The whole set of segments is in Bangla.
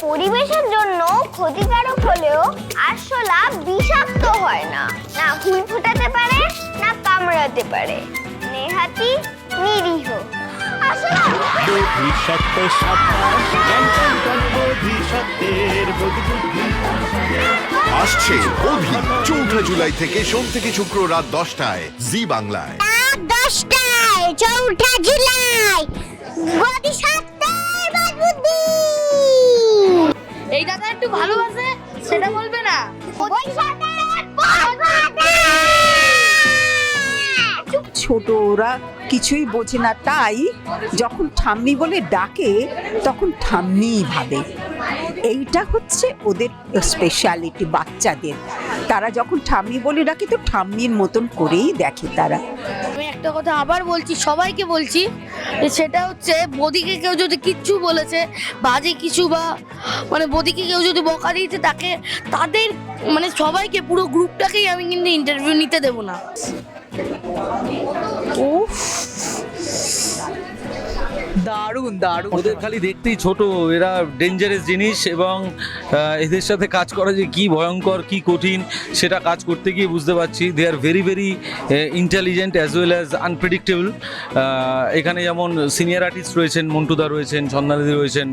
পরিবেশের জন্য ক্ষতিকারক হলেও আরশোলা বিষাক্ত হয় না। না হুল ফোটাতে পারে না কামড়াতে পারে। নেহাতি নিরীহ। আসছে অভি চৌঠা জুলাই থেকে সোম থেকে শুক্র রাত দশটায় জি বাংলায়। রাত দশটায় চৌঠা জুলাই। বুদ্ধি। এই দাদা একটু ভালোবাসে সেটা বলবে না। ছোট ওরা কিছুই বোঝে না। তাই যখন ঠাম্মি বলে ডাকে, তখন ঠাম্মিই ভাবে। এইটা হচ্ছে ওদের স্পেশালিটি বাচ্চাদের। তারা যখন ঠাম্মি বলে ডাকে, তো ঠাম্মির মতন করেই দেখে তারা। আমি একটা কথা আবার বলছি, সবাইকে বলছি সেটা হচ্ছে বদিকে কেউ যদি কিচ্ছু বলেছে, বাজে কিছু বা মানে বদিকে কেউ যদি বকা দিয়েছে, তাকে তাদের মানে সবাইকে, পুরো গ্রুপটাকেই আমি কিন্তু ইন্টারভিউ নিতে দেবো না। উফ। দারুণ দারুণ। ওদের খালি দেখতেই ছোট, এরা ডেঞ্জারাস জিনিস এবং এদের সাথে কাজ করা যে কি ভয়ঙ্কর, কি কঠিন, সেটা কাজ করতে গিয়ে বুঝতে পারছি। They are very very intelligent as well as unpredictable এখানে যেমন সিনিয়র আর্টিস্ট রয়েছেন, মন্টুদা রয়েছেন ছন্দানিদি রয়েছেন।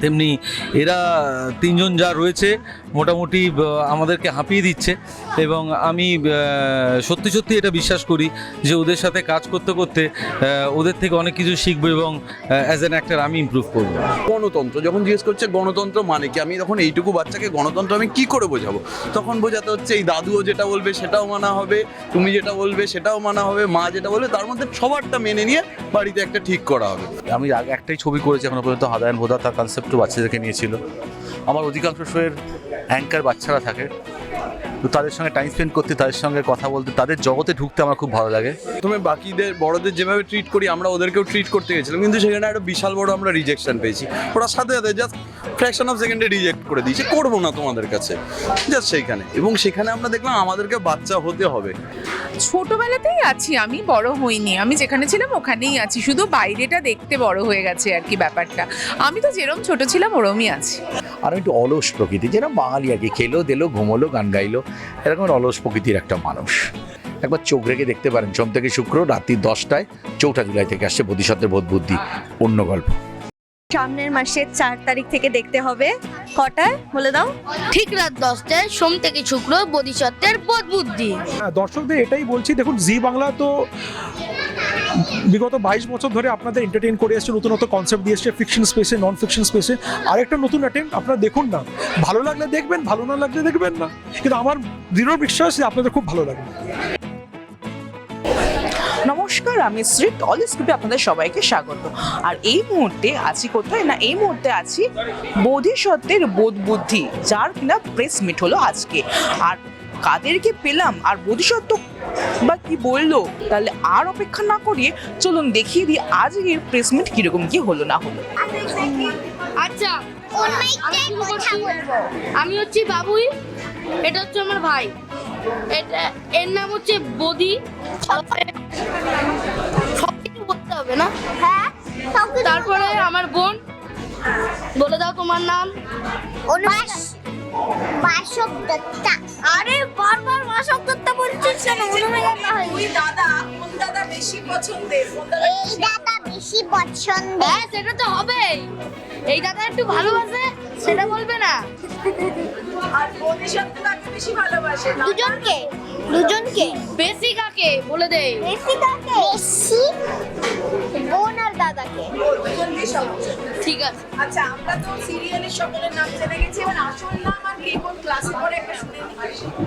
তেমনি এরা তিনজন যা রয়েছে মোটামুটি আমাদেরকে হাঁপিয়ে দিচ্ছে এবং আমি সত্যি সত্যি এটা বিশ্বাস করি যে ওদের সাথে কাজ করতে করতে ওদের থেকে অনেক কিছু শিখব এবং অ্যাজ অ্যান অ্যাক্টার আমি ইমপ্রুভ করব। গণতন্ত্র যখন জিজ্ঞেস করছে গণতন্ত্র মানে কি আমি তখন এইটুকু বাচ্চাকে গণতন্ত্র আমি কি করে বোঝাবো? তখন বোঝাতে হচ্ছে এই দাদুও যেটা বলবে সেটাও মানা হবে তুমি যেটা বলবে সেটাও মানা হবে মা যেটা বলবে তার মধ্যে সবারটা মেনে নিয়ে বাড়িতে একটা ঠিক করা হবে। আমি একটাই ছবি করেছি এখনও পর্যন্ত হাদায়ন ভোদা তার কনসেপ্টও বাচ্চাদেরকে নিয়েছিল। আমার অধিকাংশ শোয়ের অ্যাঙ্কার বাচ্চারা থাকে। তো তাদের সঙ্গে টাইম স্পেন্ড করতে তাদের সঙ্গে কথা বলতে তাদের জগতে ঢুকতে আমার খুব ভালো লাগে। প্রথমে বাকিদের বড়দের যেভাবে ট্রিট করি আমরা ওদেরকেও ট্রিট করতে গেছিলাম কিন্তু সেখানে একটা বিশাল বড় আমরা রিজেকশন পেয়েছি। ওরা সাথে সাথে জাস্ট ফ্র্যাকশন অফ সেকেন্ডে রিজেক্ট করে দিয়েছে করব না তোমাদের কাছে। জাস্ট সেইখানে। এবং সেখানে আমরা দেখলাম আমাদেরকে বাচ্চা হতে হবে। ছোটবেলাতেই আছি আমি বড় হইনি। আমি যেখানে ছিলাম ওখানেই আছি শুধু বাইরেটা দেখতে বড় হয়ে গেছে আর কি ব্যাপারটা। আমি তো যেরম ছোট ছিলাম ওরমই আছি। আর আমি একটু অলস প্রকৃতি যেরকম বাঙালি আর কি খেলো দিলো ঘুমোলো গান গাইলো। এরকম অলস প্রকৃতির একটা মানুষ। একবার চোখ রেখে দেখতে পারেন সোম থেকে শুক্র রাত্রি দশটায় চৌঠা জুলাই থেকে আসছে বোধিসত্ত্বের বোধ বুদ্ধি। অন্য গল্প। সামনের মাসের চার তারিখ থেকে দেখতে হবে। কটায় বলে দাও। ঠিক রাত দশটায় সোম থেকে শুক্র বোধিসত্ত্বের বোধ বুদ্ধি। হ্যাঁ, দর্শকদের এটাই বলছি দেখুন জি বাংলা তো বিগত বাইশ বছর ধরে আপনাদের এন্টারটেন করে এসছে নতুন নতুন কনসেপ্ট দিয়ে এসছে ফিকশন স্পেসে নন ফিকশন স্পেসে আরেকটা নতুন অ্যাটেম্প আপনারা দেখুন না। ভালো লাগলে দেখবেন, ভালো না লাগলে দেখবেন না। কিন্তু আমার দৃঢ় বিশ্বাস যে আপনাদের খুব ভালো লাগবে। নমস্কার, আমি শ্রী টল স্কুপে আপনাদের সবাইকে স্বাগত। আর এই মুহূর্তে আছি কোথায়? না, এই মুহূর্তে আছি বোধিসত্ত্বের বোধ বুদ্ধি যার কিনা প্রেস মিট হলো আজকে। আর কাদেরকে পেলাম আর বোধিসত্ত্ব বা কি বলল? তাহলে আর অপেক্ষা না করিয়ে চলুন দেখিয়ে দিই আজকের প্রেস মিট কীরকম কি হলো না হলো। আচ্ছা আমি হচ্ছি বাবুই এটা হচ্ছে আমার ভাই। এটা এর নাম হচ্ছে বদি। সব কিছু বলতে হবে না? হ্যাঁ তারপরে আমার বোন বলে দাও তোমার নাম। অনুবাস বাসক দত্তা আরে বারবার বাসক দত্তা বলছিস কেন? অনুমেলা ওই দাদা কোন দাদা বেশি পছন্দের? এই দাদা বেশি পছন্দ হ্যাঁ সেটা তো হবেই। এই দাদা একটু ভালোবাসে সেটা বলবে না। আর বোধিসত্ত্ব তাকে বেশি ভালোবাসে দুজনকে? দুজনকে? বেশি কাকে বলে দেই বেশি কাকে বেশি বোন আর দাদাকে ঠিক আছে। আচ্ছা আমরা তো সিরিয়ালের সকলের নাম জেনে গেছি। এবার আসল নাম আর কে কোন ক্লাসে পড়ে একটা শুনে নিই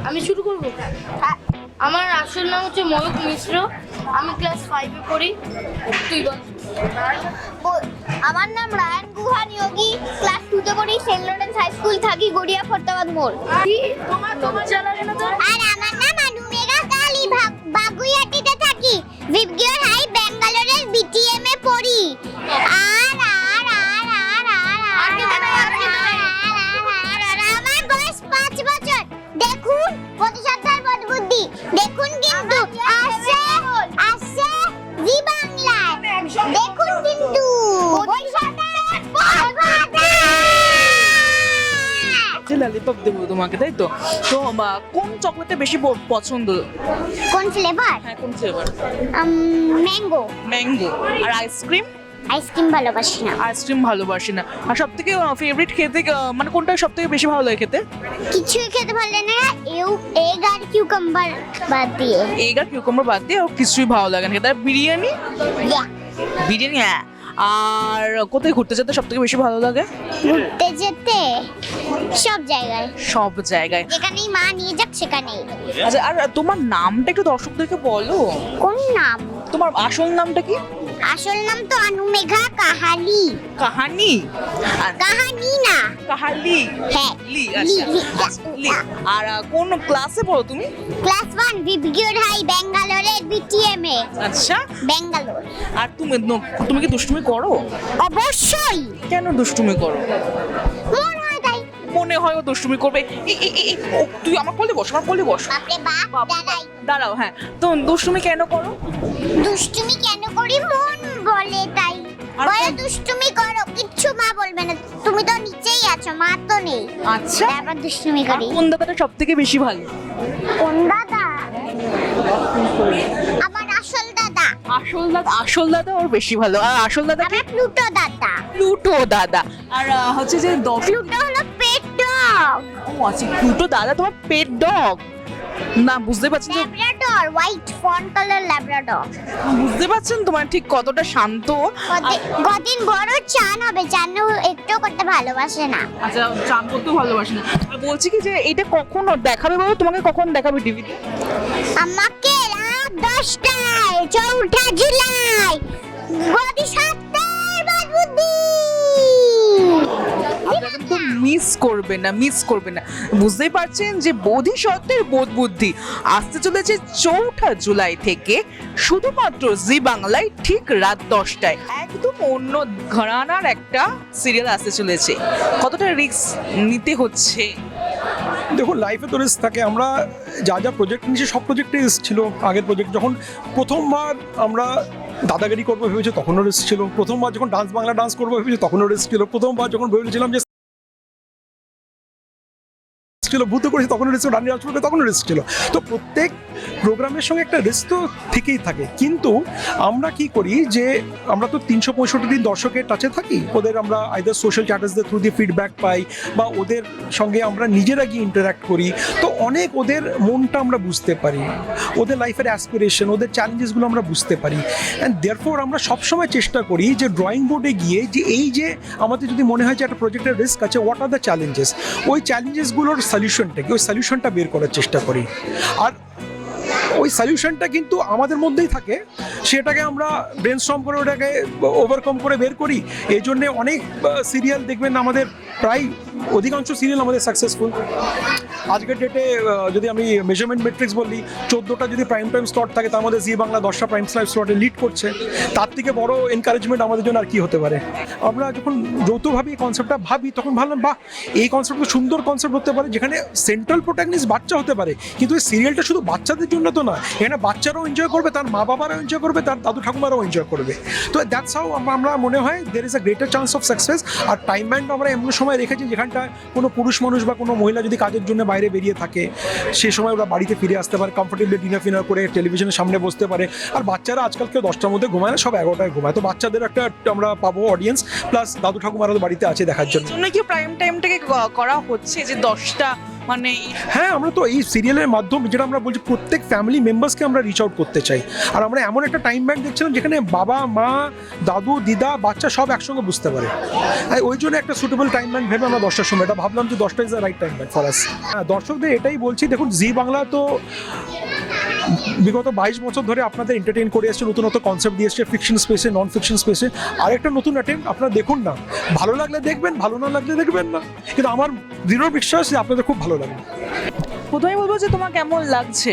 আমি শুরু করব? হ্যাঁ। আমার আসল নাম হচ্ছে ময়ূক মিশ্র। আমি ক্লাস ফাইভে পড়ি। তুই বল। আমার নাম রায়ান গুহান যোগী ক্লাস টুতে পড়ি। সেন্ট লরেন্স হাই স্কুল থাকি গড়িয়া ফরতাবাদ মোড়। তোমার তোমার চালা কেন তোর আর আমার থাকি ভিবগিওর ললিপপ দেবো তোমাকে তাই তো? তো কোন চকলেটটা বেশি পছন্দ? কোন ফ্লেভার হ্যাঁ কোন ফ্লেভার ম্যাঙ্গো ম্যাঙ্গো আর আইসক্রিম আইসক্রিম ভালোবাসি না। আইসক্রিম ভালোবাসি না। আর সব থেকে ফেভারিট খেতে মানে কোনটা সব থেকে বেশি ভালো লাগে খেতে? কিছুই খেতে ভালো লাগে না। এও এগ আর কিউকাম্বার বাদ দিয়ে। এগ আর কিউকাম্বার বাদ দিয়ে আর কিছুই ভালো লাগে না। খেতে আর বিরিয়ানি. বিরিয়ানি হ্যাঁ। আর কোথায় ঘুরতে যেতে সব থেকে বেশি ভালো লাগে? ঘুরতে যেতে সব জায়গায়। সব জায়গায়। যেখানেই মা নিয়ে যাক সেখানেই। আচ্ছা আর তোমার নামটা একটু দর্শকদেরকে বলো। কোন নাম? তোমার আসল নামটা কি? আসল নাম তো অনুমেঘা কাহালি। কাহানি? আর- কাহানি না। কাহালি? হ্যাঁ লি আচ্ছা লি, লি, আচ্ছা, আর আহ, কোন ক্লাসে পড়ো তুমি? ক্লাস ওয়ান বিবিগিউর হাই ব্যাঙ্গালোরের বিটিএম এ। আচ্ছা। ব্যাঙ্গালোর আর তুমি তুমি কি দুষ্টুমি করো? অবশ্যই। কেন দুষ্টুমি করো? মন হয় তাই। মনে হয় ও দুষ্টুমি করবে। এই, এই, ও, তুই আমার কোলে বস আমার কোলে বস। বাপরে বাপ দাঁড়াই দাঁড়াও হ্যাঁ। তো দুষ্টুমি কেন করো? দুষ্টুমি কেন করি? মন বলে তাই। আর বলে দুষ্টুমি করো কিচ্ছু মা বলবে না। তুমি তো নিচেই আছো মা তো নেই। আচ্ছা। তারপর দুষ্টুমি করি। কোন দাদাটা সব থেকে বেশি ভালো? কোন দাদা? আমার আসল দাদা। আসল দাদা আসল দাদা ওর বেশি ভালো। আর আসল দাদা কি? প্লুটো দাদা। প্লুটো দাদা। আর হচ্ছে যে প্লুটো হলো পেট ডগ ও আচ্ছা প্লুটো দাদা তোমার পেট ডগ না বুঝতে পারছেন যে Labrador white fawn colour Labrador বুঝতে পারছেন তোমার ঠিক কতটা শান্ত? কদিন বড় চান হবে চান একটু করতে ভালোবাসে না। আচ্ছা চান করতেও ভালোবাসি না। বলছি কি যে এটা কখন দেখাবে বলো? তোমাকে কখন দেখাবে টিভিতে আমাকে রাত দশটায় চৌঠা জুলাই। গদি সাতটায় বাদ বুদ্ধি। আপনারা মিস করবেন না মিস করবেন না। বুঝতেই পারছেন যে বোধিসত্ত্বের বোধ বুদ্ধি আসতে চলেছে চৌঠা জুলাই থেকে, শুধুমাত্র জি বাংলায় ঠিক রাত দশটায়। একদম অন্য ঘরানার একটা সিরিয়াল আসতে চলেছে। কতটা রিস্ক নিতে হচ্ছে? দেখুন লাইফে তো রিস্ক থাকে। আমরা যা যা প্রজেক্ট নিয়েছি, সব প্রজেক্টে রিস্ক ছিল। আগের প্রজেক্ট যখন প্রথমবার আমরা দাদাগিরি করব ভেবেছি তখনও রিস্ক ছিল। প্রথমবার যখন ডান্স বাংলা ডান্স করব ভেবেছি তখনও রিস্ক ছিল। প্রথমবার যখন ভেবেছিলাম যে ছিল ভূত করেছি তখন রিস্ক রানি রাজ করবে তখন রিস্ক ছিল। তো প্রত্যেক প্রোগ্রামের সঙ্গে একটা রিস্ক তো থেকেই থাকে। কিন্তু আমরা কি করি যে, আমরা তো তিনশো পঁয়ষট্টি দিন দর্শকের টাচে থাকি। ওদের আমরা আইদার সোশ্যাল চ্যাটার্সদের থ্রু দিয়ে ফিডব্যাক পাই বা ওদের সঙ্গে আমরা নিজেরা গিয়ে ইন্টারাক্ট করি। তো অনেক ওদের মনটা আমরা বুঝতে পারি। ওদের লাইফের অ্যাসপিরেশন ওদের চ্যালেঞ্জেসগুলো আমরা বুঝতে পারি। অ্যান্ড দেয়ারফোর আমরা সবসময় চেষ্টা করি যে ড্রয়িং বোর্ডে গিয়ে যে এই যে আমাদের যদি মনে হয় যে একটা প্রজেক্টের রিস্ক আছে হোয়াট আর দ্য চ্যালেঞ্জেস ওই চ্যালেঞ্জেসগুলোর সলিউশনটা কি ওই সলিউশনটা বের করার চেষ্টা করি। আর ওই সলিউশনটা কিন্তু আমাদের মধ্যেই থাকে। সেটাকে আমরা ব্রেনস্টর্ম করে ওটাকে ওভারকম করে বের করি। এই জন্যে অনেক সিরিয়াল দেখবেন আমাদের, প্রায় অধিকাংশ সিরিয়াল আমাদের সাকসেসফুল আজকের ডেটে যদি আমি মেজারমেন্ট মেট্রিক্স বলি, চোদ্দোটা যদি প্রাইম টাইম স্লট থাকে, তার মধ্যে জি বাংলা দশটা প্রাইম টাইম স্লটে লিড করছে, তার থেকে বড় এনকারেজমেন্ট আমাদের জন্য আর কি হতে পারে? আমরা যখন যৌথভাবে এই কনসেপ্টটা ভাবি, তখন ভাবলাম, বাহ, এই কনসেপ্ট সুন্দর কনসেপ্ট হতে পারে, যেখানে সেন্ট্রাল প্রোটাগনিস্ট বাচ্চা হতে পারে। কিন্তু এই সিরিয়ালটা শুধু বাচ্চাদের জন্য তো না এখানে বাচ্চারাও এনজয় করবে, তার মা বাবারাও এনজয় করবে, তার দাদু ঠাকুমারাও এনজয় করবে। তো দ্যাটস হাউ আমরা মনে হয় there is a greater chance of success R time band আমরা এমন সময় রেখেছি যেখানটা কোনো পুরুষ মানুষ বা কোনো মহিলা যদি কাজের জন্য বাইরে বেরিয়ে থাকে। সে সময় ওরা বাড়িতে ফিরে আসতে পারে কমফোর্টেবলি ডিনার ফিনার করে টেলিভিশনের সামনে বসতে পারে। আর বাচ্চারা আজকাল কেউ দশটার মধ্যে ঘুমায় না, সব এগারোটায় ঘুমায়। তো বাচ্চাদের একটা আমরা পাবো অডিয়েন্স প্লাস দাদু ঠাকুমারা বাড়িতে আছে দেখার জন্য। জন্য কি প্রাইম টাইমটাকে করা হচ্ছে যে দশটা মানে হ্যাঁ আমরা তো এই সিরিয়ালের মাধ্যমে যেটা আমরা বলছি, প্রত্যেক ফ্যামিলি মেম্বারসকে আমরা রিচ আউট করতে চাই। আর আমরা এমন একটা টাইম ব্যাংক দেখছিলাম যেখানে বাবা, মা, দাদু, দিদা, বাচ্চা সব একসঙ্গে বুঝতে পারে। ওই জন্য একটা সুটেবল টাইম ব্যান্ড ভেবে আমরা দশটার সময়, এটা ভাবলাম যে দশটা is the right time band for us হ্যাঁ দর্শকদের এটাই বলছি, দেখুন, জি বাংলা তো বিগত বাইশ বছর ধরে আপনাদের এন্টারটেন করে এসেছে নতুন নতুন কনসেপ্ট দিয়ে এসছে ফিকশন স্পেসে নন ফিকশন স্পেসে আরেকটা নতুন অ্যাটেম্প আপনারা দেখুন না। ভালো লাগলে দেখবেন ভালো না লাগলে দেখবেন না। কিন্তু আমার দৃঢ় বিশ্বাস যে আপনাদের খুব ভালো লাগবে। প্রথমে বলব যে তোমার কেমন লাগছে?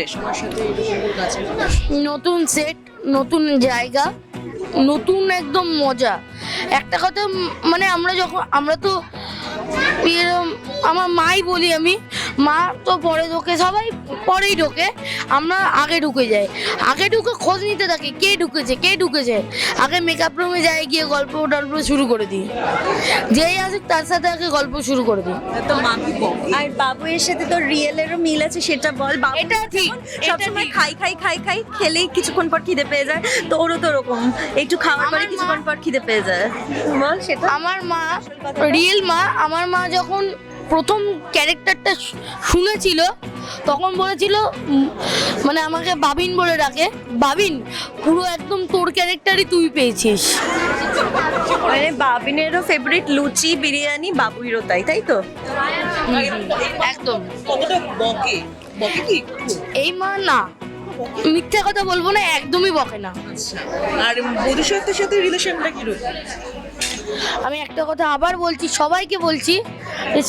নতুন সেট নতুন জায়গা নতুন একদম মজা। একটা কথা মানে আমরা যখন আমরা তো আমার মাই বলি আমি মা তো পরে ঢোকে সবাই পরেই ঢোকে আমরা আগে ঢুকে যাই। আগে ঢুকে খোঁজ নিতে থাকি কে ঢুকেছে কে ঢুকেছে? আগে মেকআপ রুমে যাই গিয়ে গল্প টল্প শুরু করে দিই। যেই আসুক তার সাথে আগে গল্প শুরু করে দিই। তো মা কি বকে? আর বাবুয়ের সাথে তো রিয়েলেরও মিল আছে সেটা বল। বাবু এটা ঠিক, সবসময় খাই খাই খাই খাই খেলেই কিছুক্ষণ পর খিদে পেয়ে যায় তো ওরও তো ওরকম। একটু খাওয়ার পরে কিছুক্ষণ পর খিদে পেয়ে যায়। বল সেটা আমার মা রিয়েল মা আমার মা যখন প্রথম ক্যারেক্টারটা শুনেছিল তখন বলেছিল মানে আমাকে বাবিন বলে ডাকে বাবিন পুরো একদম তোর ক্যারেক্টারই তুই পেয়েছিস। মানে বাবিনেরও ফেভারিট লুচি বিরিয়ানি বাবুইরও তাই তাই তো? একদম? এই মা না মিথ্যা কথা বলব না একদমই বকে না। আর বোধিসত্ত্বের সাথে রিলেশনটা কি রয়েছে? আমি একটা কথা আবার বলছি সবাইকে বলছি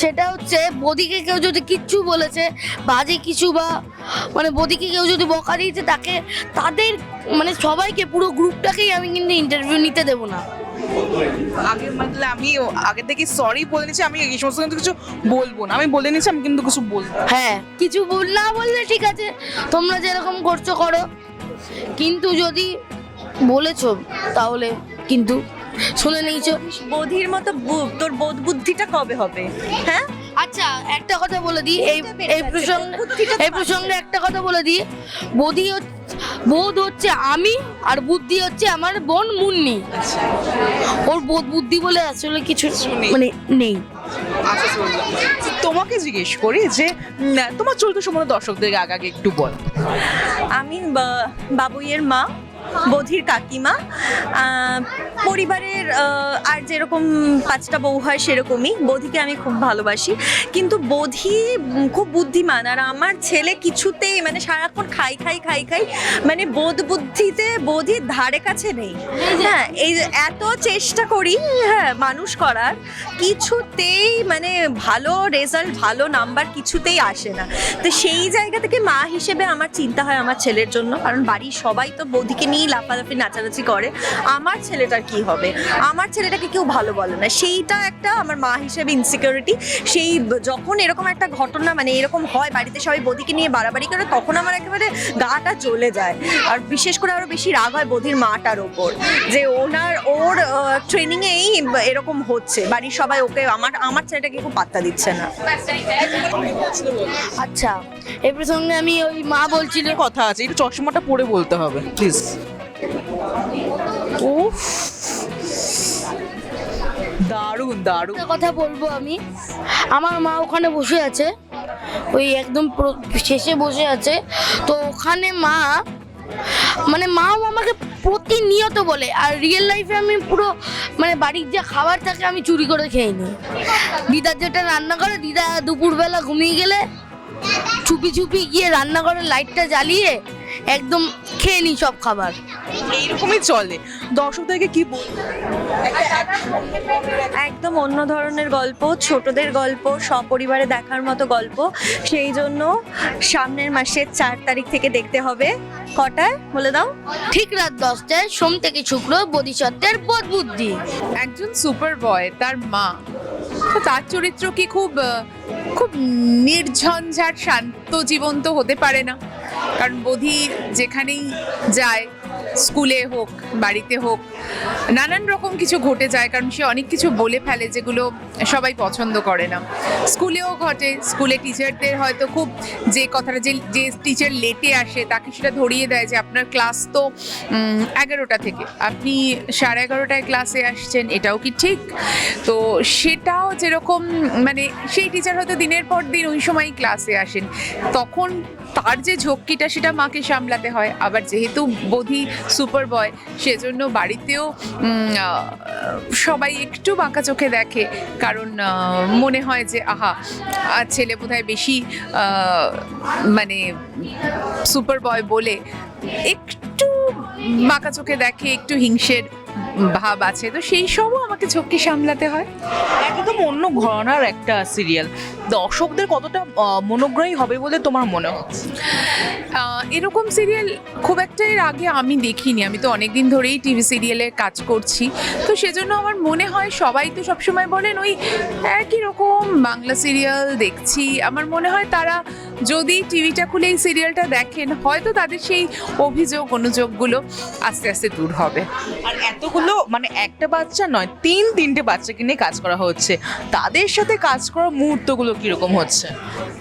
সেটা হচ্ছে বদিকে কেউ যদি কিচ্ছু বলেছে বাজে কিছু বা মানে বদিকে কেউ যদি বকা দিয়েছে তাকে তাদের মানে সবাইকে পুরো গ্রুপটাকেই আমি কিন্তু ইন্টারভিউ নিতে দেবো না। আগে মানে আমি আগে থেকে সরি বলে নিচ্ছি আমি এই সমস্ত কিছু বলব না। আমি বলে নিচ্ছি আমি কিন্তু কিছু বলব হ্যাঁ কিছু বল না বললে ঠিক আছে, তোমরা যেরকম করছ করো। কিন্তু যদি বলেছ, তাহলে কিন্তু শুনে নিয়েছো বোধির মতো তোর বোধ বুদ্ধিটা কবে হবে? হ্যাঁ? আচ্ছা একটা কথা বলে দিই। এই এই প্রসঙ্গে এই প্রসঙ্গে একটা কথা বলে দিই। বোধি হচ্ছে বোধ হচ্ছে আমি আর বুদ্ধি হচ্ছে আমার বোন মুন্নি। ওর বোধ বুদ্ধি বলে আসলে কিছু মানে নেই। আচ্ছা তোমাকে জিজ্ঞেস করি যে তোমার চরিত্র সম্বন্ধে দর্শকদের আগে আগে একটু বল। আমি বা- বাবুইয়ের মা। বোধির কাকিমা। পরিবারের আর যেরকম পাঁচটা বউ হয় সেরকমই। বধিকে আমি খুব ভালোবাসি। কিন্তু বধি খুব বুদ্ধিমান। আর আমার ছেলে কিছুতেই মানে সারাক্ষণ খাই খাই খাই খাই মানে বোধ বুদ্ধিতে বোধির ধারে কাছে নেই। হ্যাঁ এই এত চেষ্টা করি হ্যাঁ মানুষ করার কিছুতেই মানে ভালো রেজাল্ট ভালো নাম্বার কিছুতেই আসে না। তো সেই জায়গা থেকে মা হিসেবে আমার চিন্তা হয় আমার ছেলের জন্য। কারণ বাড়ির সবাই তো বৌদিকে নিয়েই লাফালাফি নাচানাচি করে আমার ছেলেটার কি হবে? আমার ছেলেটাকে কেউ ভালো বলে না। সেইটা একটা আমার মা হিসেবে ইনসিকিউরিটি সেই যখন এরকম একটা ঘটনা মানে এরকম হয় বাড়িতে সবাই বৌদিকে নিয়ে বাড়াবাড়ি করে তখন আমার একেবারে গাটা জ্বলে যায়। আর বিশেষ করে আরও বেশি রাগ হয় বৌদির মাটার ওপর যে ওনার ওর ট্রেনিংয়েই এরকম হচ্ছে। বাড়ির সবাই ওকে আমার আমার ছেলেটাকে খুব পাত্তা দিচ্ছে না। আচ্ছা এই প্রসঙ্গে আমি ওই মা বলছিল কথা আছে একটু চশমাটা পরে বলতে হবে প্লিজ উফ। দারুণ দারুণ। কথা বলব আমি? আমার মা ওখানে বসে আছে। ওই একদম শেষে বসে আছে। তো ওখানে মা মানে মাও আমাকে প্রতিনিয়ত বলে। আর রিয়েল লাইফে আমি পুরো মানে বাড়ির যে খাবার থাকে আমি চুরি করে খেয়ে নিই। দিদার যেটা রান্না করে, দিদা দুপুরবেলা ঘুমিয়ে গেলে চুপি চুপি গিয়ে রান্নাঘরের লাইটটা জ্বালিয়ে একদম খেয়ে নিই সব খাবার। এইরকমই চলে। দর্শকদেরকে কি বল একদম অন্য ধরনের গল্প ছোটদের গল্প সপরিবারে দেখার মতো গল্প। সেই জন্য সামনের মাসের চার তারিখ থেকে দেখতে হবে। কটায়? বলে দাও। ঠিক রাত দশটায় সোম থেকে শুক্র বোধিসত্ত্বের বোধ বুদ্ধি। একজন সুপার বয় তার মা। তো তার চরিত্র কি খুব খুব নির্ঝঞ্ঝাট শান্ত জীবন তো হতে পারে না? কারণ বোধি যেখানেই যায়, স্কুলে হোক, বাড়িতে হোক, নানান রকম কিছু ঘটে যায়, কারণ সে অনেক কিছু বলে ফেলে যেগুলো সবাই পছন্দ করে না। স্কুলেও ঘটে, স্কুলে টিচারদের হয়তো খুব যে কথাটা যে যে টিচার লেটে আসে, তাকে সেটা ধরিয়ে দেয় যে, আপনার ক্লাস তো এগারোটা থেকে। আপনি সাড়ে এগারোটায় ক্লাসে আসছেন, এটাও কি ঠিক? তো সেটাও যেরকম মানে সেই টিচার হয়তো দিনের পর দিন ওই সময়ই ক্লাসে আসেন। তখন তার যে ঝক্কিটা সেটা মাকে সামলাতে হয়। আবার যেহেতু বধি সুপার বয় সেজন্য বাড়িতেও সবাই একটু বাঁকা চোখে দেখে। কারণ মনে হয় যে, আহা ছেলে বোধহয় বেশি মানে সুপার বয় বলে একটু বাঁকা চোখে দেখে একটু হিংসের ভাব আছে তো সেই সবও আমাকে চোখকে সামলাতে হয়। একদম অন্য ঘরানার একটা সিরিয়াল দর্শকদের কতটা মনোগ্রাহী হবে বলে তোমার মনে হচ্ছে? এরকম সিরিয়াল খুব একটা এর আগে আমি দেখিনি। আমি তো অনেক দিন ধরেই টিভি সিরিয়ালে কাজ করছি। তো সেজন্য আমার মনে হয় সবাই তো সবসময় বলেন ওই একই রকম বাংলা সিরিয়াল দেখছি। আমার মনে হয় তারা যদি টিভিটা খুলে এই সিরিয়ালটা দেখেন হয়তো তাদের সেই অভিযোগ, অনুযোগগুলো আস্তে আস্তে দূর হবে। আর এতগুলো মানে একটা বাচ্চা নয়, তিন তিনটে বাচ্চাকে নিয়ে কাজ করা হচ্ছে। তাদের সাথে কাজ করার মুহূর্তগুলো কীরকম হচ্ছে?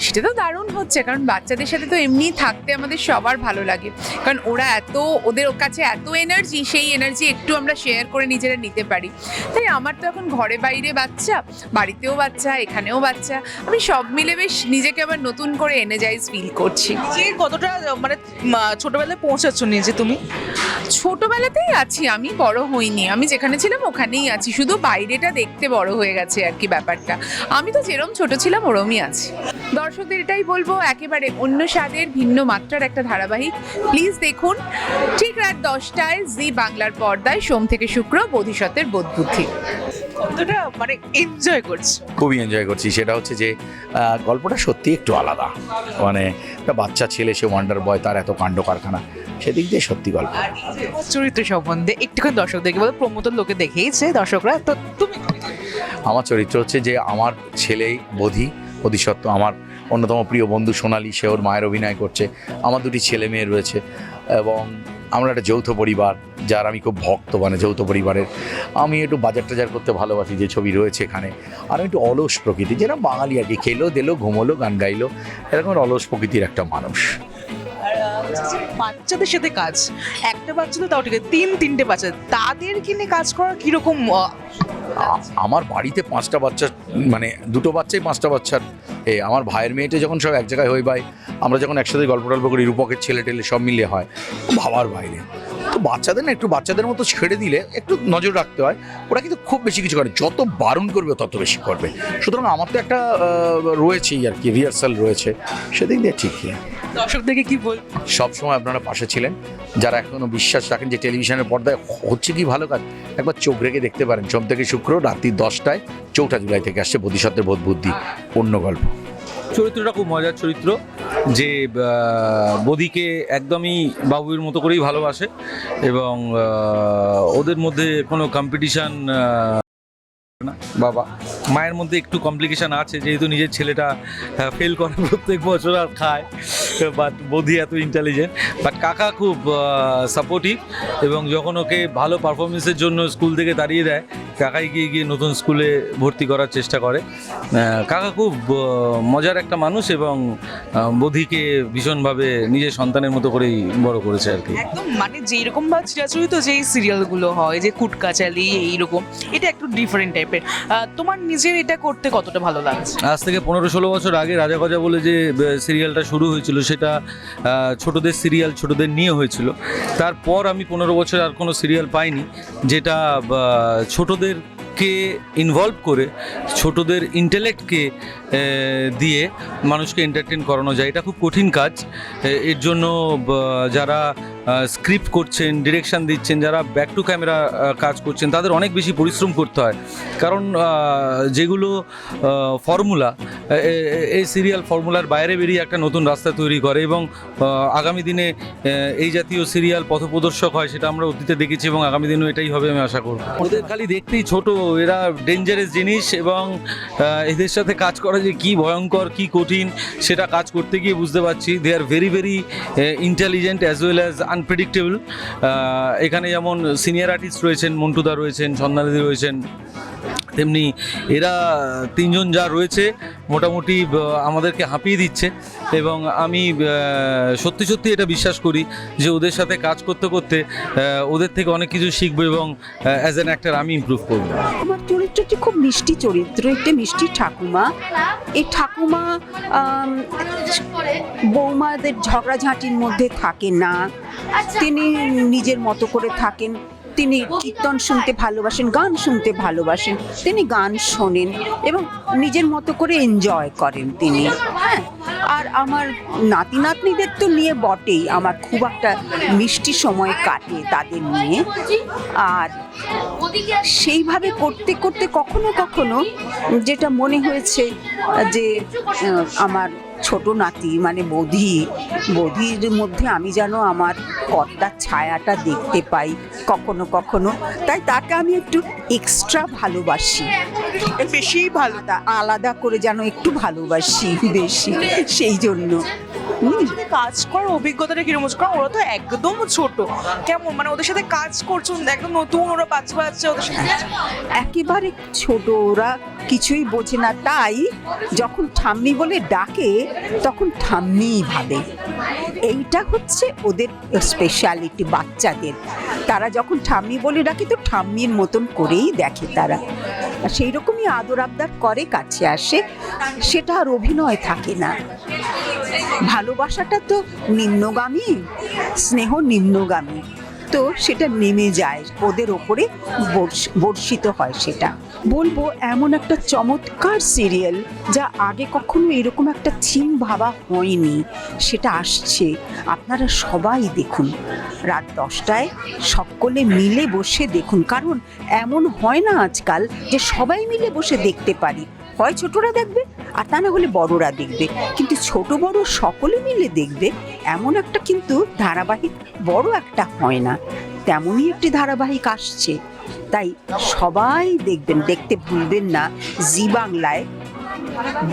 সেটা তো দারুণ হচ্ছে, কারণ বাচ্চাদের সাথে তো এমনি থাকতে আমাদের সবার ভালো লাগে। কারণ ওরা এত, ওদের কাছে এত এনার্জি সেই এনার্জি একটু আমরা শেয়ার করে নিজেরা নিতে পারি। তাই আমার তো এখন ঘরে বাইরে বাচ্চা, বাড়িতেও বাচ্চা, এখানেও বাচ্চা। আমি সব মিলে বেশ নিজেকে আবার নতুন করে এনার্জাইজ ফিল করছি। যে কতটা মানে ছোটবেলায় পৌঁছাচ্ছ নিজে তুমি? ছোটবেলাতেই আছি আমি, বড় হইনি। আমি যেখানে ছিলাম ওখানেই আছি। শুধু বাইরেটা দেখতে বড় হয়ে গেছে আর কি ব্যাপারটা। আমি তো যেরম ছোট ছিলাম, ওরমই আছি। দর্শকদের এটাই বলব, একেবারে অন্য স্বাদের, ভিন্ন মাত্রার একটা ধারাবাহিক। প্লিজ দেখুন, ঠিক রাত দশটায় জি বাংলার পর্দায় সোম থেকে শুক্র, বোধিসত্ত্বের বোধবুদ্ধি। কতটা মানে এনজয় করছ। খুবই এনজয় করছি। সেটা হচ্ছে যে গল্পটা সত্যি একটু আলাদা। মানে একটা বাচ্চা ছেলে সে ওয়ান্ডার বয় তার এত কাণ্ড কারখানা। সেদিক দিয়ে সত্যি গল্প। চরিত্র সম্বন্ধে একটুখানি দর্শকদেরকে বলো প্রমোদর লোকে দেখেইছে দর্শকরা তো তুমি আমার চরিত্র হচ্ছে যে আমার ছেলেই বোধি বোধিসত্ত্ব আমার অন্যতম প্রিয় বন্ধু সোনালি সে ওর মায়ের অভিনয় করছে। আমার দুটি ছেলে মেয়ে রয়েছে এবং আমরা একটা যৌথ পরিবার যার আমি খুব ভক্ত মানে যৌথ পরিবারের। আমি একটু বাজার টাজার করতে ভালোবাসি যে ছবি রয়েছে এখানে। আর আমি একটু অলস প্রকৃতি যেরকম বাঙালি আর কি খেলো দিলো ঘুমোলো গান গাইলো এরকম অলস প্রকৃতির একটা মানুষ। বাচ্চাদের সাথে কাজ একটা বাচ্চা তো তাও ঠিক আছে তিন তিনটে বাচ্চা তাদেরকে নিয়ে কাজ করা কীরকম আমার বাড়িতে পাঁচটা বাচ্চা মানে দুটো বাচ্চাই পাঁচটা বাচ্চার। এ আমার ভাইয়ের মেয়েটা যখন সব এক জায়গায় হয়ে ভাই আমরা যখন একসাথে গল্প টল্প করি রূপকের ছেলে টেলে সব মিলিয়ে হয় ভাবার বাইরে। তো বাচ্চাদের না একটু বাচ্চাদের মতো ছেড়ে দিলে একটু নজর রাখতে হয় ওরা কিন্তু খুব বেশি কিছু করে যত বারণ করবে তত বেশি করবে। সুতরাং আমার তো একটা রয়েছেই আর কি রিহার্সাল রয়েছে। সেদিক দিয়ে ঠিকই। দর্শকদেরকে কি বল সবসময় আপনারা পাশে ছিলেন। যারা এখনও বিশ্বাস রাখেন যে টেলিভিশনের পর্দায় হচ্ছে কি ভালো কাজ একবার চোখ রেখে দেখতে পারেন। সোম থেকে শুক্র রাত্রি দশটায় চৌঠা জুলাই থেকে আসছে বোধিসত্ত্বের বোধ বুদ্ধি অন্য গল্প। চরিত্রটা খুব মজার চরিত্র, যে বদিকে একদমই বাবুর মতো করেই ভালোবাসে এবং ওদের মধ্যে কোনো কম্পিটিশান না। বাবা, মায়ের মধ্যে একটু কমপ্লিকেশান আছে, যেহেতু নিজের ছেলেটা ফেল করে প্রত্যেক বছর আর খায় বাট বৌদি এত ইন্টেলিজেন্ট বাট কাকা খুব সাপোর্টিভ এবং যখন ওকে ভালো পারফরমেন্সের জন্য স্কুল থেকে তাড়িয়ে দেয় কাকাই গিয়ে গিয়ে নতুন স্কুলে ভর্তি করার চেষ্টা করে। কাকা খুব মজার একটা মানুষ এবং বৌদিকে ভীষণভাবে নিজের সন্তানের মতো করেই বড় করেছে আর কি। একদম মানে যেরকম বা চিরাচরিত যেই সিরিয়ালগুলো হয় যে কুটকাচালি এইরকম এটা একটু ডিফারেন্ট টাইপের তোমার নিজের এটা করতে কতটা ভালো লাগছে? আজ থেকে পনেরো ষোলো বছর আগে রাজা গজা বলে যে সিরিয়ালটা শুরু হয়েছিল সেটা ছোটদের সিরিয়াল ছোটদের নিয়ে হয়েছিল। তারপর আমি পনেরো বছর আর কোনো সিরিয়াল পাইনি যেটা বা, ছোটদেরকে ইনভলভ করে ছোটদের ইন্টেলেক্টকে দিয়ে মানুষকে এন্টারটেন করানো যায়। এটা খুব কঠিন কাজ। এর জন্য যারা স্ক্রিপ্ট করছেন ডিরেকশান দিচ্ছেন, যারা ব্যাক টু ক্যামেরা কাজ করছেন, তাদের অনেক বেশি পরিশ্রম করতে হয়। কারণ যেগুলো ফর্মুলা এই সিরিয়াল ফর্মুলার বাইরে বেরিয়ে একটা নতুন রাস্তা তৈরি করে এবং আগামী দিনে এই জাতীয় সিরিয়াল পথপ্রদর্শক হয় সেটা আমরা অতীতে দেখেছি এবং আগামী দিনেও এটাই হবে আমি আশা করব। ওদের খালি দেখতেই ছোট, এরা ডেঞ্জারাস জিনিস এবং এদের সাথে কাজ করা যে কি ভয়ঙ্কর, কি কঠিন, সেটা কাজ করতে গিয়ে বুঝতে পারছি। They are very very intelligent as well as unpredictable এখানে যেমন সিনিয়র আর্টিস্ট রয়েছেন, মন্টুদা রয়েছেন, সন্ধ্যানিধি রয়েছেন তেমনি এরা তিনজন যা রয়েছে মোটামুটি আমাদেরকে হাঁপিয়ে দিচ্ছে। এবং আমি সত্যি সত্যি এটা বিশ্বাস করি যে ওদের সাথে কাজ করতে করতে ওদের থেকে অনেক কিছু শিখব এবং অ্যাজ অ্যান অ্যাক্টার আমি ইমপ্রুভ করব। আমার চরিত্রটি খুব মিষ্টি চরিত্র একটি মিষ্টি ঠাকুমা। এই ঠাকুমা বৌমাদের ঝগড়াঝাঁটির মধ্যে থাকেন না। তিনি নিজের মতো করে থাকেন। তিনি কীর্তন শুনতে ভালোবাসেন, গান শুনতে ভালোবাসেন। তিনি গান শোনেন এবং নিজের মতো করে এনজয় করেন তিনি। হ্যাঁ? আর আমার নাতি নাতনিদের তো নিয়ে বটেই। আমার খুব একটা মিষ্টি সময় কাটে তাদের নিয়ে। আর সেইভাবে করতে করতে কখনো কখনো যেটা মনে হয়েছে যে আমার ছোট নাতি মানে বধি বধির মধ্যে আমি যেন আমার কর্তার ছায়াটা দেখতে পাই কখনো কখনো। তাই তাকে আমি একটু এক্সট্রা ভালোবাসি। বেশি ভালো তা আলাদা করে যেন একটু ভালোবাসি বেশি সেই জন্য। সাথে কাজ করার অভিজ্ঞতাটা কীরকম হচ্ছে? কারণ ওরা তো একদম ছোট। কেমন? মানে ওদের সাথে কাজ করছ একদম নতুন ওরা বাচ্চা বাচ্চা ওদের সাথে একেবারে ছোট ওরা কিছুই বোঝে না। তাই যখন ঠাম্মি বলে ডাকে, তখন ঠাম্মিই ভাবে। এইটা হচ্ছে ওদের স্পেশালিটি বাচ্চাদের। তারা যখন ঠাম্মি বলে ডাকে, তো ঠাম্মির মতন করেই দেখে তারা। সেই রকমই আদর আবদার করে কাছে আসে, সেটা আর অভিনয় থাকে না। ভালোবাসাটা তো নিম্নগামী, স্নেহ নিম্নগামী। তো সেটা নেমে যায়। ওদের ওপরে বর্ষ- বর্ষিত হয় সেটা। বলব এমন একটা চমৎকার সিরিয়াল যা আগে কখনো এরকম একটা থিম ভাবা হয়নি। সেটা আসছে। আপনারা সবাই দেখুন। রাত দশটায় সকলে মিলে বসে দেখুন। কারণ এমন হয় না আজকাল যে সবাই মিলে বসে দেখতে পারি। হয় ছোটরা দেখবে আর তা না হলে বড়রা দেখবে। কিন্তু ছোট বড় সকলে মিলে দেখবে, এমন একটা কিন্তু ধারাবাহিক বড় একটা হয় না। তেমনই একটি ধারাবাহিক আসছে। তাই সবাই দেখবেন, দেখতে ভুলবেন না, জি বাংলায়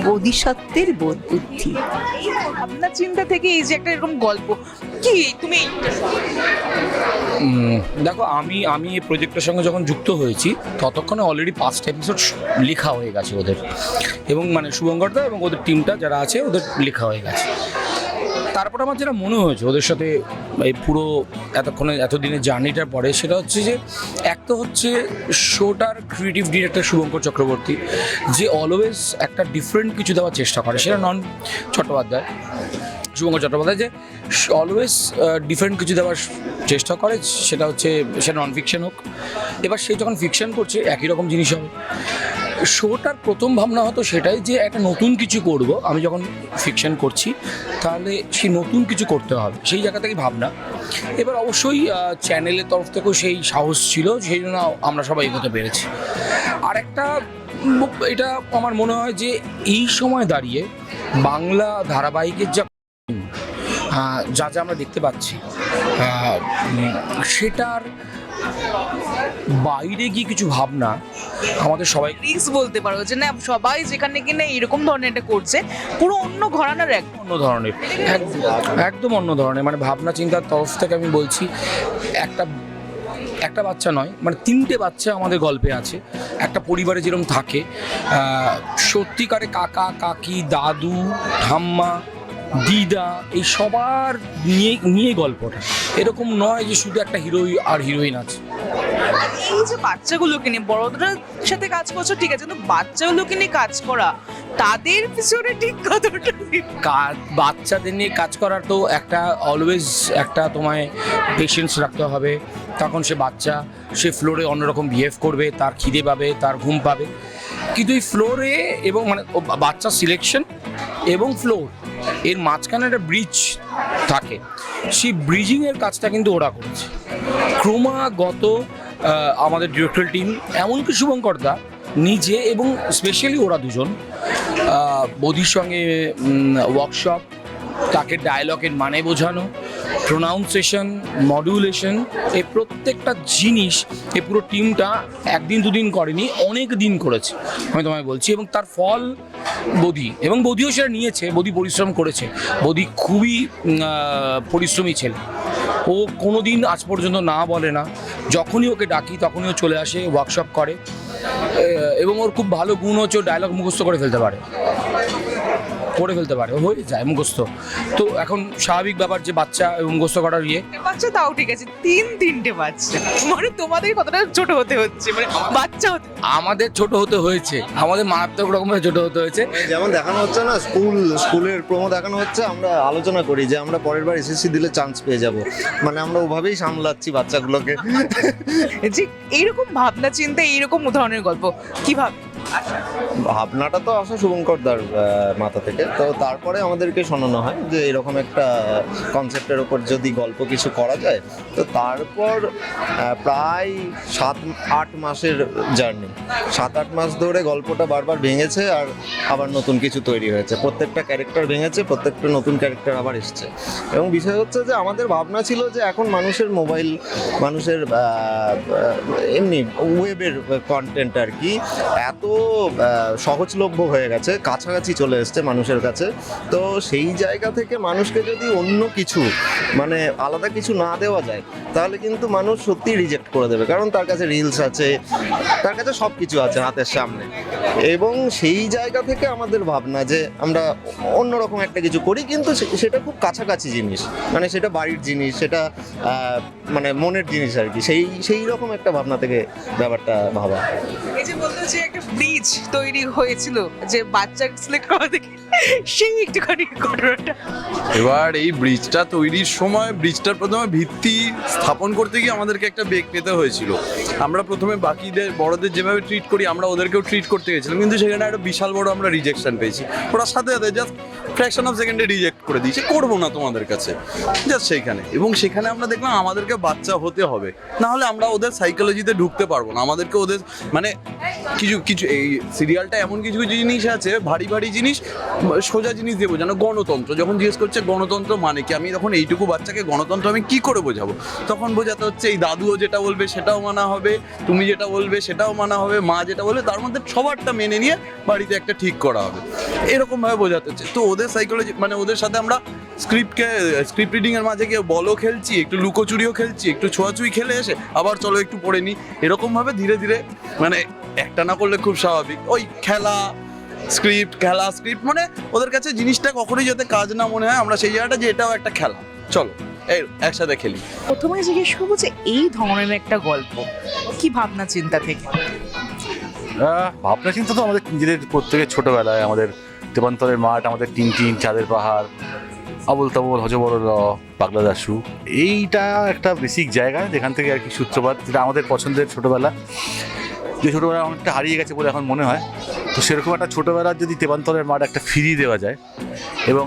বোধিসত্ত্বের বোধ বুদ্ধি। আপনার চিন্তা থেকে এই যে একটা এরকম গল্প কি তুমি দেখো, আমি আমি এই প্রজেক্টের সঙ্গে যখন যুক্ত হয়েছি, ততক্ষণে অলরেডি পাঁচটা এপিসোড লেখা হয়ে গেছে ওদের। এবং মানে শুভঙ্করদা এবং ওদের টিমটা যারা আছে, ওদের লেখা হয়ে গেছে। তারপর আমার যেটা মনে হয়েছে, ওদের সাথে এই পুরো এতক্ষণে, এতদিনের জার্নিটার পরে, সেটা হচ্ছে যে, এক তো হচ্ছে শোটার ক্রিয়েটিভ ডিরেক্টর শুভঙ্কর চক্রবর্তী, যে অলওয়েজ একটা ডিফারেন্ট কিছু দেওয়ার চেষ্টা করে। সেটা নন চট্টোপাধ্যায়। শুভঙ্কর চট্টোপাধ্যায় যে অলওয়েজ ডিফারেন্ট কিছু দেওয়ার চেষ্টা করে, সেটা হচ্ছে সেটা নন ফিকশন হোক। এবার সে যখন ফিকশন করছে, একই রকম জিনিস হবে। শোটার প্রথম ভাবনা হতো সেটাই যে একটা নতুন কিছু করব। আমি যখন ফিকশন করছি, তাহলে সেই নতুন কিছু করতে হবে। সেই জায়গা থেকেই ভাবনা। এবার অবশ্যই চ্যানেলের তরফ থেকেও সেই সাহস ছিল, সেই জন্য আমরা সবাই এগোতে পেরেছি। আর একটা এটা আমার মনে হয় যে এই সময় দাঁড়িয়ে বাংলা ধারাবাহিকের যা যা যা আমরা দেখতে পাচ্ছি সেটার বাইরে গিয়ে কিছু ভাবনা আমাদের সবাই রিক্স বলতে পারো যে না সবাই যেখানে কিনা এরকম ধরনের এটা করছে পুরো অন্য ঘরানার এক অন্য ধরনের একদম একদম অন্য ধরনের মানে ভাবনা চিন্তার তরফ থেকে আমি বলছি একটা একটা বাচ্চা নয় মানে তিনটে বাচ্চা আমাদের গল্পে আছে একটা পরিবারে যেরকম থাকে সত্যিকারে কাকা কাকি দাদু ঠাম্মা দিদা এই সবার নিয়ে নিয়ে গল্পটা। এরকম নয় যে শুধু একটা হিরোই আর হিরোইন আছে। এই যে বাচ্চাগুলোকে নিয়ে বড়দের সাথে কাজ করছ ঠিক আছে কিন্তু বাচ্চাগুলোকে নিয়ে কাজ করা তাদের পিছনে ঠিক কতটা বাচ্চাদের নিয়ে কাজ করার তো একটা অলওয়েজ একটা তোমায় পেশেন্স রাখতে হবে। তখন সে বাচ্চা সে ফ্লোরে অন্যরকম বিহেভ করবে তার খিদে পাবে তার ঘুম পাবে। কিন্তু এই ফ্লোরে এবং মানে ও বা- বাচ্চার সিলেকশন এবং ফ্লোর এর মাঝখানে একটা ব্রিজ থাকে। সেই ব্রিজিংয়ের কাজটা কিন্তু ওরা করছে। ক্রমাগত আমাদের ডিরেক্টর টিম এমনকি শুভঙ্করদা নিজে এবং স্পেশালি ওরা দুজন বৌদির সঙ্গে ওয়ার্কশপ তাকে ডায়লগের মানে বোঝানো প্রোনাউন্সেশন মডুলেশন এই প্রত্যেকটা জিনিস এই পুরো টিমটা একদিন দুদিন করেনি, অনেক দিন করেছে, আমি তোমায় বলছি। এবং তার ফল বৌদি, এবং বৌদিও সেটা নিয়েছে, বৌদি পরিশ্রম করেছে। বৌদি খুবই পরিশ্রমী ছেলে। ও কোনো দিন আজ পর্যন্ত না বলে না, যখনই ওকে ডাকি তখনই ও চলে আসে ওয়ার্কশপ করে। এবং ওর খুব ভালো গুণ হচ্ছে ডায়লগ মুখস্থ করে ফেলতে পারে। করে ফেলতে পারে হয়ে যায় মুখস্থ। তো এখন স্বাভাবিক ব্যাপার যে বাচ্চা মুখস্থ করার ইয়ে। বাচ্চা তাও ঠিক আছে তিন তিনটে বাচ্চা। মানে তোমাদের কতটা ছোট হতে হচ্ছে মানে বাচ্চা হতে আমাদের ছোট হতে হয়েছে আমাদের মারাত্মক রকমের ছোট হতে হয়েছে। যেমন দেখানো হচ্ছে না স্কুল স্কুলের প্রোমো দেখানো হচ্ছে আমরা আলোচনা করি যে আমরা পরের বার এসএসসি দিলে চান্স পেয়ে যাব। মানে আমরা ওভাবেই সামলাচ্ছি বাচ্চাগুলোকে। যে এইরকম ভাবনা চিন্তা এইরকম ধরনের গল্প কীভাবে? ভাবনাটা তো আসে শুভঙ্করদার মাথা থেকে। তো তারপরে আমাদেরকে শোনানো হয় যে এরকম একটা কনসেপ্টের ওপর যদি গল্প কিছু করা যায়, তো তারপর প্রায় সাত, আট মাসের জার্নি সাত, আট মাস ধরে গল্পটা বারবার ভেঙেছে আর আবার নতুন কিছু তৈরি হয়েছে। প্রত্যেকটা ক্যারেক্টার ভেঙেছে, প্রত্যেকটা নতুন ক্যারেক্টার আবার এসছে। এবং বিষয় হচ্ছে যে আমাদের ভাবনা ছিল যে এখন মানুষের মোবাইল মানুষের এমনি ওয়েবের কন্টেন্ট আর কি, এত সহজলভ্য হয়ে গেছে, কাছাকাছি চলে এসছে মানুষের কাছে। তো সেই জায়গা থেকে মানুষকে যদি অন্য কিছু মানে আলাদা কিছু না দেওয়া যায়, তাহলে কিন্তু মানুষ সত্যি রিজেক্ট করে দেবে। কারণ তার কাছে রিলস আছে, তার কাছে সব কিছু আছে হাতের সামনে। এবং সেই জায়গা থেকে আমাদের ভাবনা যে আমরা অন্যরকম একটা কিছু করি কিন্তু সে- সেটা খুব কাছাকাছি জিনিস। মানে সেটা বাড়ির জিনিস সেটা মানে মনের জিনিস আর কি। সেই সেই রকম একটা ভাবনা থেকে ব্যাপারটা ভাবা। এই যে বলতো যে একটা ব্রিজ তৈরি হয়েছিল যে বাচ্চা সিলেক্ট করা দেখে সেই একটুখানি ঘটনাটা। এবার এই ব্রিজটা তৈরির সময় ব্রিজটার প্রথমে ভিত্তি স্থাপন করতে গিয়ে আমাদেরকে একটা বেগ পেতে হয়েছিল। আমরা প্রথমে বাকিদের বড়দের যেভাবে ট্রিট করি আমরা ওদেরকেও ট্রিট করতে গেছিলাম কিন্তু সেখানে একটা বিশাল বড় আমরা রিজেকশন পেয়েছি। ওরা সাথে সাথে জাস্ট ফ্র্যাকশন অফ সেকেন্ডে রিজেক্ট করে দিয়েছে, করব না তোমাদের কাছে। জাস্ট সেইখানে। এবং সেখানে আমরা দেখলাম আমাদেরকে বাচ্চা হতে হবে। না হলে আমরা ওদের সাইকোলজিতে ঢুকতে পারব না। আমাদেরকে ওদের মানে কিছু কিছু, এই সিরিয়ালটা এমন কিছু কিছু জিনিস আছে, ভারী ভারী জিনিস, সোজা জিনিস দিয়ে বোঝানো গণতন্ত্র। যখন জিজ্ঞেস করছে গণতন্ত্র মানে কি, আমি তখন এইটুকু বাচ্চাকে গণতন্ত্র আমি কি করে বোঝাবো? তখন বোঝাতে হচ্ছে, এই দাদুও যেটা বলবে সেটাও মানা হবে, তুমি যেটা বলবে সেটাও মানা হবে, মা যেটা বলবে, তার মধ্যে সবারটা মেনে নিয়ে বাড়িতে একটা ঠিক করা হবে। এরকমভাবে বোঝাতে হচ্ছে। তো ওদের সাইকোলজি মানে ওদের সাথে আমরা স্ক্রিপ্টকে স্ক্রিপ্ট রিডিং এর মাঝে গিয়ে বলও খেলছি একটু লুকোচুরিও খেলছি একটু ছোঁয়াছুঁই খেলে এসে আবার চলো একটু পড়ে নিই। এরকম ভাবে ধীরে ধীরে মানে একটা না করলে খুব স্বাভাবিক। ওই খেলা স্ক্রিপ্ট খেলা স্ক্রিপ্ট মানে ওদের কাছে জিনিসটা কখনোই যাতে কাজ না মনে হয় আমরা সেই জায়গাটা যে এটাও একটা খেলা। চলো এই একসাথে খেলি। প্রথমে জিজ্ঞেস করব যে এই ধরনের একটা গল্প কি ভাবনা চিন্তা থেকে? আহ, ভাবনা চিন্তা তো আমাদের নিজেদের প্রত্যেকের ছোটবেলায় আমাদের দেবান্তরের মাঠ, আমাদের টিন টিন চাঁদের পাহাড় আবল তাবল হজবর পাগলা দাসু এইটা একটা বেসিক জায়গা, যেখান থেকে আর কি সূত্রপাত, যেটা আমাদের পছন্দের ছোটোবেলা। যে ছোটবেলা অনেকটা হারিয়ে গেছে বলে এখন মনে হয়। তো সেরকম একটা ছোটোবেলার যদি দেবান্তরের মাঠ একটা ফিরিয়ে দেওয়া যায়, এবং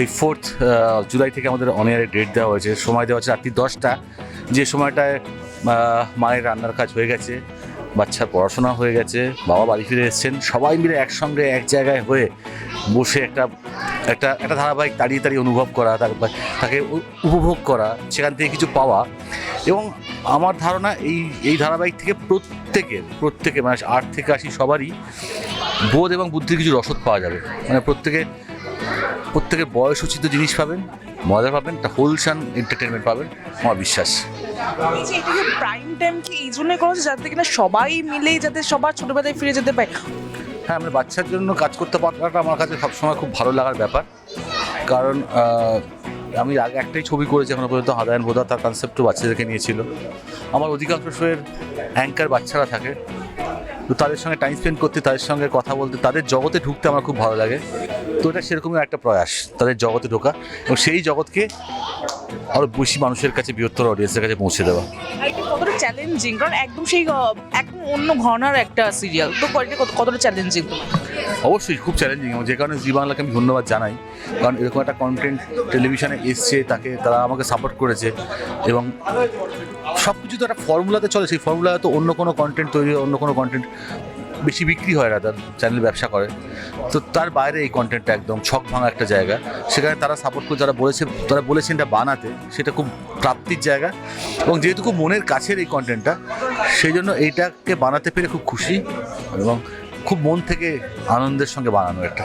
এই ফোর্থ জুলাই থেকে আমাদের অনেয়ারে ডেট দেওয়া হয়েছে। সময় দেওয়া হচ্ছে রাত্রি দশটা। যে সময়টায় মায়ের রান্নার কাজ হয়ে গেছে। বাচ্চার পড়াশোনা হয়ে গেছে, বাবা বাড়ি ফিরে এসেছেন। সবাই মিলে একসঙ্গে এক জায়গায় হয়ে বসে একটা একটা একটা ধারাবাহিক দাঁড়িয়ে দাঁড়িয়ে অনুভব করা, তার তাকে উপভোগ করা, সেখান থেকে কিছু পাওয়া। এবং আমার ধারণা এই এই ধারাবাহিক থেকে প্রত্যেকে প্রত্যেকে মানে আট থেকে আশি সবারই বোধ এবং বুদ্ধির কিছু রসদ পাওয়া যাবে। মানে প্রত্যেকে, প্রত্যেকের বয়সোচিত জিনিস পাবেন। মজা পাবেন একটা হোলসাম এন্টারটেনমেন্ট পাবেন আমার বিশ্বাস এই প্রাইম টাইম কি এই জন্য করা হচ্ছে যাতে কিনা সবাই মিলেই যাতে সবার ছোটবেলায় ফিরে যেতে পারে হ্যাঁ মানে বাচ্চার জন্য কাজ করতে পারাটা আমার কাছে সবসময় খুব ভালো লাগার ব্যাপার। কারণ আমি আগে একটাই ছবি করেছি এখনও পর্যন্ত হাদায়ন বোধা তার কনসেপ্টও বাচ্চাদেরকে নিয়েছিল। আমার অধিকাংশ শোয়ের অ্যাঙ্কার বাচ্চারা থাকে। তো তাদের সঙ্গে টাইম স্পেন্ড করতে, তাদের সঙ্গে কথা বলতে, তাদের জগতে ঢুকতে আমার খুব ভালো লাগে। তো এটা সেরকমই একটা প্রয়াস, তাদের জগতে ঢোকা এবং সেই জগৎকে আরও বেশি মানুষের কাছে, বৃহত্তর অডিয়েন্সের কাছে পৌঁছে দেওয়া। চ্যালেঞ্জিং কারণ একদম সেই, একদম অন্য ঘনার একটা সিরিয়াল তো কতটা চ্যালেঞ্জিং অবশ্যই, খুব চ্যালেঞ্জিং যে কারণে জি বাংলাকে আমি ধন্যবাদ জানাই, কারণ এরকম একটা কন্টেন্ট টেলিভিশনে এসছে, তাকে তারা আমাকে সাপোর্ট করেছে, এবং সব কিছু তো একটা ফর্মুলাতে চলে, সেই ফর্মুলা তো অন্য কোনো কন্টেন্ট তৈরি, অন্য কোনো কন্টেন্ট বেশি বিক্রি হয় রাদার চ্যানেল ব্যবসা করে। তো তার বাইরে এই কন্টেন্টটা একদম ছক ভাঙা একটা জায়গা। সেখানে তারা সাপোর্ট করে যারা বলেছে, তারা বলেছেন এটা বানাতে, সেটা খুব প্রাপ্তির জায়গা। এবং যেহেতু খুব মনের কাছের এই কন্টেন্টটা সেই জন্য এইটাকে বানাতে পেরে খুব খুশি এবং খুব মন থেকে আনন্দের সঙ্গে বানানো এটা